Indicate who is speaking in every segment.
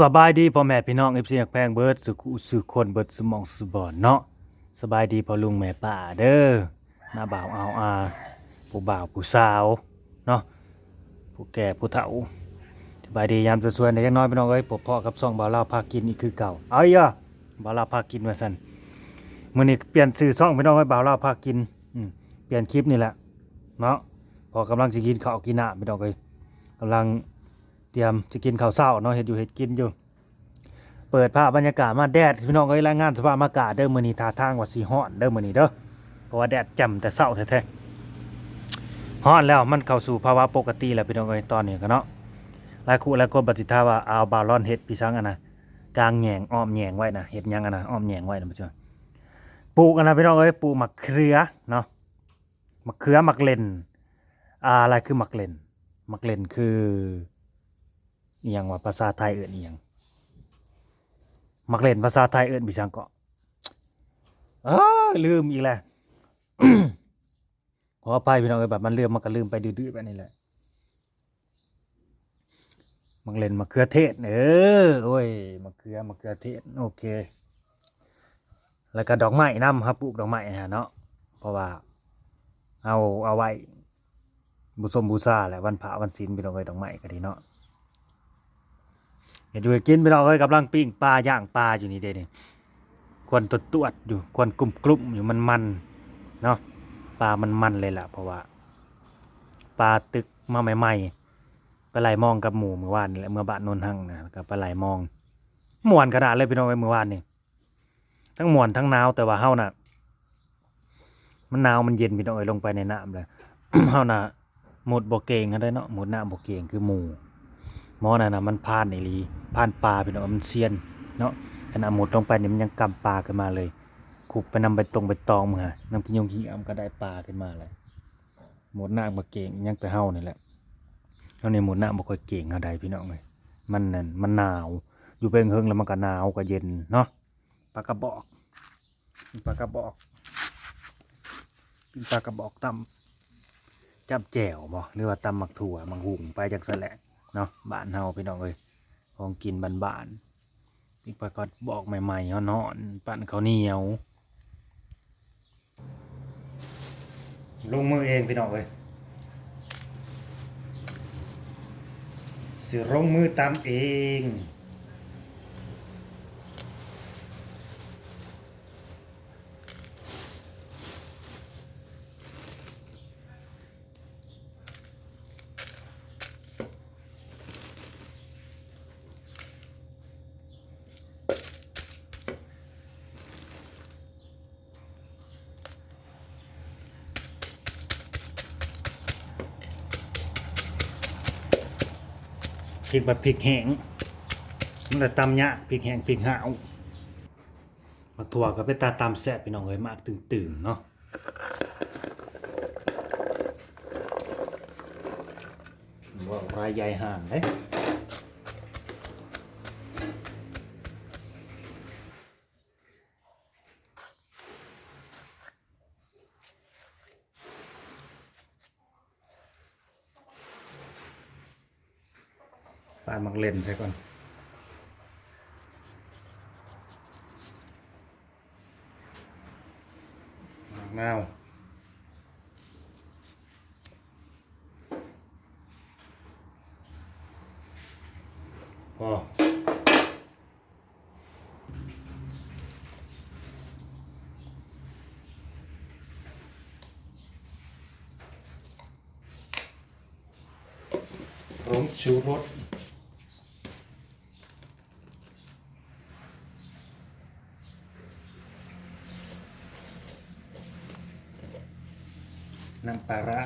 Speaker 1: สบายดีพ่อแม่พี่น้องเอฟซีอยากแพงเบิร์ดสุขุสุคนเบิร์ดสมองสุบอนเนาะสบายดีพ่อลุงแม่ป้าเด้อหน้าบ่าวเอาอาผู้บ่าวผู้สาวเนาะผู้แก่ผู้เฒ่าสบายดียามสวยๆในยังน้อยพี่น้องเอ้ยปบพ่อกับซ่องบ่าวลาวพากินอีกคือเก่าเอ้ยอะบ่าวลาวพากินว่าซั่นมื้อนี้เปลี่ยนชื่อซ่องพี่น้องเอ้ยบ่าวลาวพากินอืมเปลี่ยนคลิปนี่แหละเนาะพอกำลังสิกินข้าวกินน้ำพี่น้องเอ้ยกำลัง เตรียมจะกินข้าวเช้าเนาะเฮ็ดอยู่เฮ็ดกินอยู่ เปิดภาพบรรยากาศมาแดดพี่น้องเอ้ยรายงานสภาพอากาศเด้อมื้อนี้ท่าทางว่าสิฮ้อนเด้อมื้อนี้เด้อเพราะว่าแดดจ่ำแต่เช้าแท้ๆฮ้อนแล้วมันเข้าสู่ภาวะปกติแล้วพี่น้องเอ้ยตอนนี้ก็เนาะหลายคู่หลายคนปฏิทาว่าเอาบาลอนเฮ็ดพี่สังอะนะกลางแหงอ้อมแหงไว้นะเฮ็ดยังอะนะอ้อมแหงไว้นะพี่จ้าปลูกอะนนะพี่น้องเอ้ยปลูกมะเขือเนาะมะเขือมะเล่นอ่าอะไรคือมะเล่นมะเล่นคือ อีหยังว่าภาษาไทยเอื่นอีหยังมักเล่นภาษาไทยเอื่นบิชังเกาะอ้าลืมอีกแล้วขออภัยพี่น้องเอ้ยแบบมันลืมมันก็ลืมไปดื้อๆไปนี่แหละมักเล่นมะเขือเทศเออโอ้ยมะเขือมะเขือเทศโอเค แล้วก็ดอกไม้น้ำครับปลูกดอกไม้ฮะเนาะเพราะว่า เอาเอาไว้บูชมบูชาแหละวันพระวันศีลพี่น้องเอ้ยดอกไม้ก็ดีเนาะ เห็นดูกินไปเราเอ้ยกำลังปิ้งปลาย่างปลาอยู่นี่เด้นี่ควนตดตวดอยู่ควนกลุ่มกลุ่มอยู่มันมันเนาะปลามันมันเลยล่ะเพราะว่าปลาตึกมาใหม่ๆไปไหลมองกับหมูเมื่อวานนี่แหละเมื่อบ้านนนหั่งนะก็ไปไหลมองมวนขนาดเลยพี่น้องเอ้ยเมื่อวานนี่ทั้งมวนทั้งหนาวแต่ว่าเฮาน่ะ มันหนาวมันเย็นพี่น้องเอ้ยลงไปในน้ำเลยเฮาน่ะหมดบ่เก่งกันได้เนาะหมดหน้ำบ่เก่งคือหมูหมอนั่นน่ะมันพลานอีหลี พานปลาพี่น้องมันเซียนเนาะขณะหมดลงไปเนี่ยมันยังกำปลาขึ้นมาเลยขุบไปนำไปตรงไปตองมึงฮะนำกินยงกินอำก็ได้ปลาขึ้นมาเลยหมดหน้าบ่เก่งยังแต่เฮานี่แหละเฮานี่หมดหน้าบ่ค่อยเก่งเท่าใดพี่น้องเอ้ยมันนั่นมันหนาว อยู่เป็นเฮิงแล้วมันก็หนาวก็เย็นเนาะปลากระบอกปลากระบอกปลากระบอกตำจับแจ่วบ่หรือว่าตำหมักถั่วหมักหุงไปจังซั่นแหละเนาะบ้านเฮาพี่น้องเอ้ย ของกินบ้านๆอีกปก็บอกใหม่ๆเฮานาะปั่นข้าวเหนียว ลงมือเองพี่น้องเลยสิลงมือตามเอง ริกแบบพริกแห้งมันแต่ตำยะพริกแห้งพริกหาวมาถั่วก็เป็นตาตำแซ่บพี่น้องเอ้ยมากตึงๆเนาะว่ารายใหญ่ห่างเลย ปลามักเล่นใช่ก่อนมะนาพอผงชูรส น้ำปลาร้า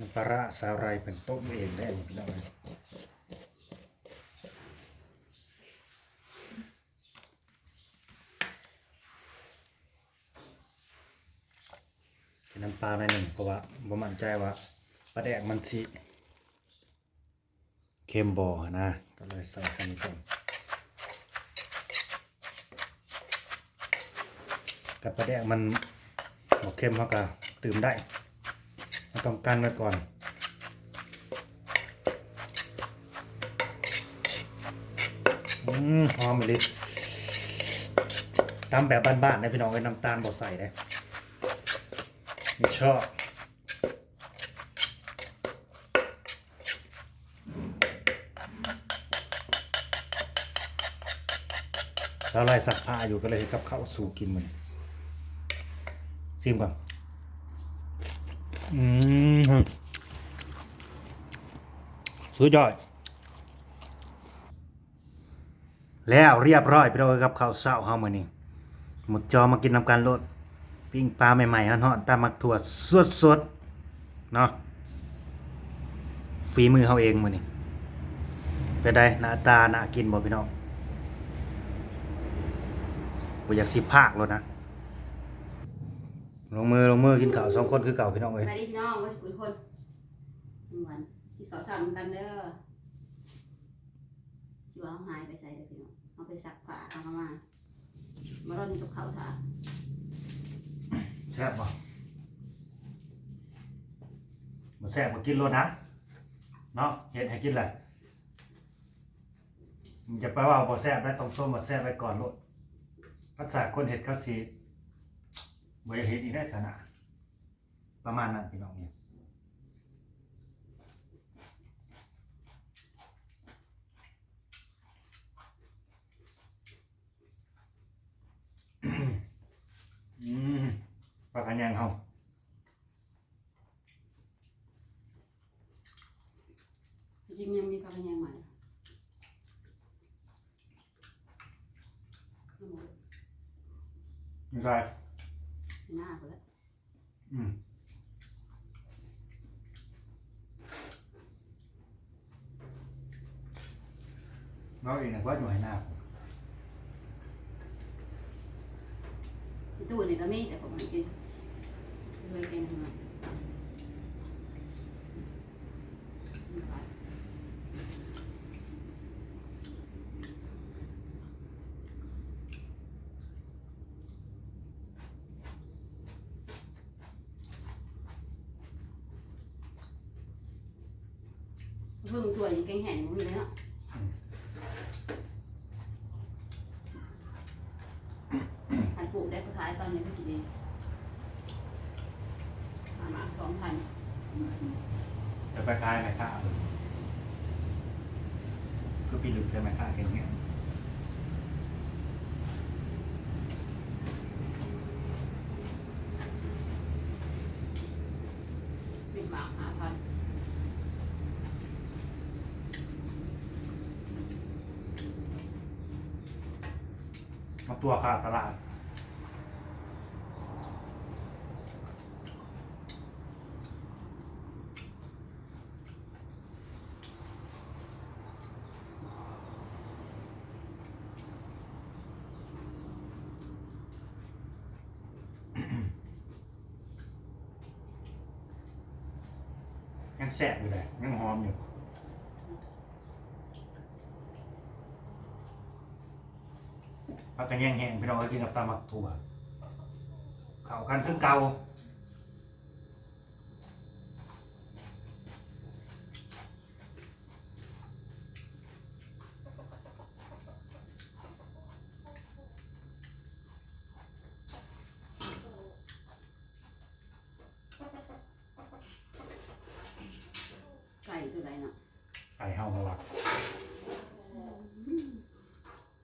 Speaker 1: น้ำ ปลาร้าสาวไรเป็นต้มเองได้พี่น้องใส่น้ำปลาหน่อยหนึ่งเพราะว่าผมมั่นใจว่าปลาแดกมันสิเค็มบ่อนะ ก็เลยใส่สนิทก่อนกับปลาแดกมันบ่เค็มเขาก็ตื่มได้ เราต้องกันไว้ก่อน อืมหอมเลยตำแบบบ้านๆนะพี่น้องไอ้น้ำตาลบดใส่เลยไม่ชอบสาวไล่สักผ้าอยู่ก็เลยกับข้าวสู่กินมันซิมก่อน อืมสุดยอดแล้วเรียบร้อยพี่น้องเอ้ยกับข้าวเช้าเฮามื้อนี้หมดจอมากินนำกันโลดปิ้งปลาใหม่ๆฮ้อนๆตามมักถั่วสดๆเนาะฝีมือเฮาเองมื้อนี้เป็นไดหน้าตาน่ากินบ่พี่น้องบ่อยากสิพากแล้วนะ ลงมือลงมือกินข้าวสองคนคือเก่าพี่น้องเอ้ย
Speaker 2: มาดิพี่น้องว่าสิคุยคนหนึ่งวันที่เขาสั่งกันเด้อสิว่าเขาหายไปใส่เด้อพี่น้องเอาไปซักผ้าเอาเข้ามามาร่อนกับเขาวถ่า
Speaker 1: แซ่บบ่บ่แซ่บบ่กินโลดนะเนาะเฮ็ดให้กินแหละมันจะไปว่าบ่แซ่บได้ต้องส้มบ่แซ่บไว้ก่อนโลดภาษาคนเห็ดเขาสี บริเห็ดอีกได้ขนาดประมาณนั้นพี่น้องเนี่ยอืมปลาขันยังเฮา
Speaker 2: จริงๆยังมีกระเพาะยังใหม่น้ำหมู
Speaker 1: ไม่ใช่
Speaker 2: หน้าไปแล้ว
Speaker 1: อืมน้องเองนะว่าอยู่ให้หน้า
Speaker 2: ตู้นี่ก็มีแต่ผมไม่กินเลยกินทำ เพิ่มตัวอย่างแกงแห้งอยู่เลยเนาะขายปลูกได้ก็ขายตอนนี้ก็สิดีหามาสองพัน
Speaker 1: จะไปคลายไหมครับคือปีหลุดใช่ไหมค่ะอย่างเงี้ย
Speaker 2: เป็นหมากหาพัน
Speaker 1: มาตัวค่ะตลาด ยังแสบอยู่เลยยังหอมอยู่ กกันแย่งแห้งพี่น้องก็กินกับตามักถั่วเข้ากันคือเก่า
Speaker 2: ไก่ตัวใดเนาะ
Speaker 1: ไก่เฮามาวัก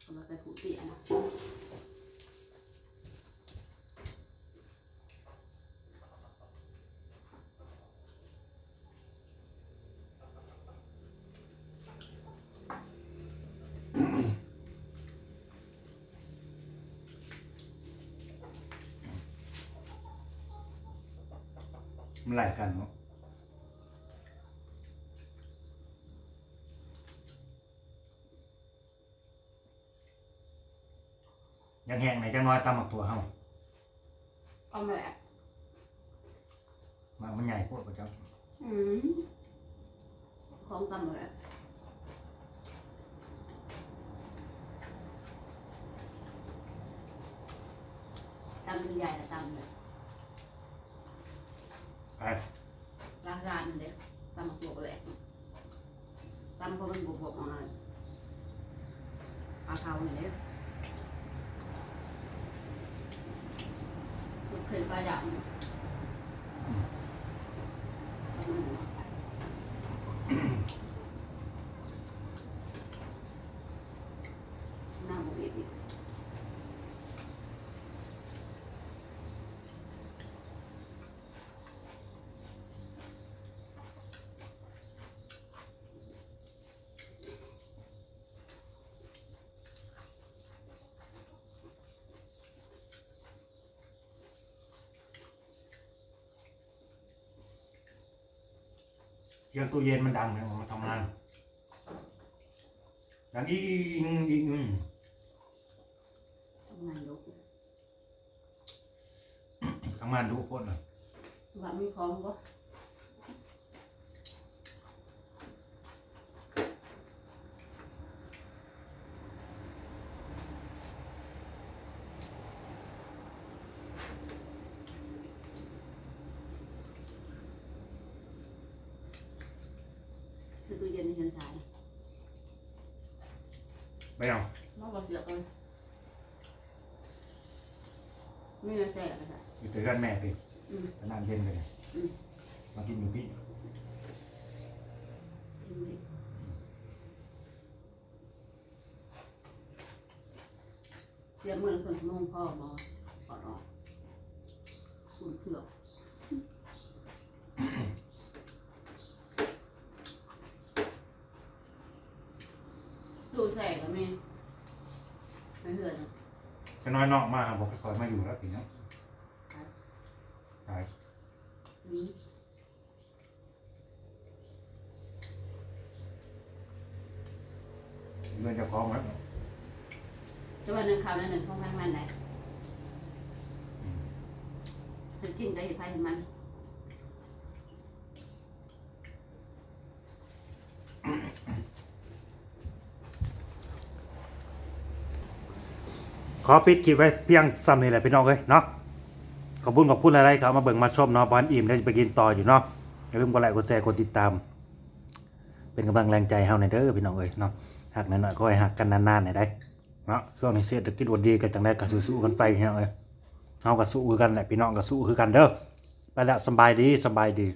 Speaker 2: เอามาไปผูกเตี้ยนะ
Speaker 1: มันไหลกันเนาะยังแห้งไหนจังน้อยตามักถั่วเฮา
Speaker 2: เอามาแบบ
Speaker 1: มามันใหญ่โพดประจับ
Speaker 2: อืมของตำแบบตำเป็นใหญ่แต่ตำเลย
Speaker 1: ไป
Speaker 2: ราคาหนึ่งเด็กตำมาบวกแหลกตำเพราะมันบวกบวกๆออกมาปลาเผาเนี่ยเด็กเคยปลาหยาบเนี่ยหน้าบุกอีก
Speaker 1: เสียงตู้เย็นมันดังเนี่ยมันทำงานดังอีงอีง
Speaker 2: ทำงานลุก
Speaker 1: ทำงานดูพ่นอะ
Speaker 2: ว่ามีของบ่ ตู้เย็นในชั้นชาย
Speaker 1: ไปเอา
Speaker 2: นอกเราเสียบเลยนี่เราแจกเลยค่ะ
Speaker 1: อยู่เจอกันแม่ไป
Speaker 2: อืม
Speaker 1: น้ำเย็นไปเลย
Speaker 2: อืม
Speaker 1: มากินอยู่พี่
Speaker 2: กินดิเสียบมือละครึ่งชั่วโมงพ่อมาขอดออกอุ่นเครื่องดูแสกกับแม่ไม่เหื่อนอะ
Speaker 1: จะ น้อยนอกมากครับบอกคอยมาอยู่แล้วปีนี้ใช่
Speaker 2: นี่
Speaker 1: เงินจะคล้องแล้ว
Speaker 2: จะวันหนึ่งคราวนั้นหนึ่งของทางมันไหนมันจิ้มกับเห็ดไผ่เห็ดมัน
Speaker 1: ขอปิดคลิปไว้เพียงซ้ำนี่แหละพี่น้องเอ้ยเนาะขอบคุณขอบคุณอะไรครับมาเบิ่งมาชมเนาะบอลอิ่มได้จะไปกินต่ออยู่เนาะอย่าลืมกดไลค์กดแชร์กดติดตาม เป็นกำลังแรงใจให้เฮาในเด้อพี่น้องเอ้ยเนาะหักหน่อยๆก็ให้หักกันนานๆหน่อยได้เนาะช่วงนี้เศรษฐกิจวันดีก็จังได้ก็สู้ๆกันไปพี่น้องเอ้ยเฮาก็สู้คือกันแหละพี่น้องก็สู้คือกันเด้อไปแล้วสบายดีสบายดี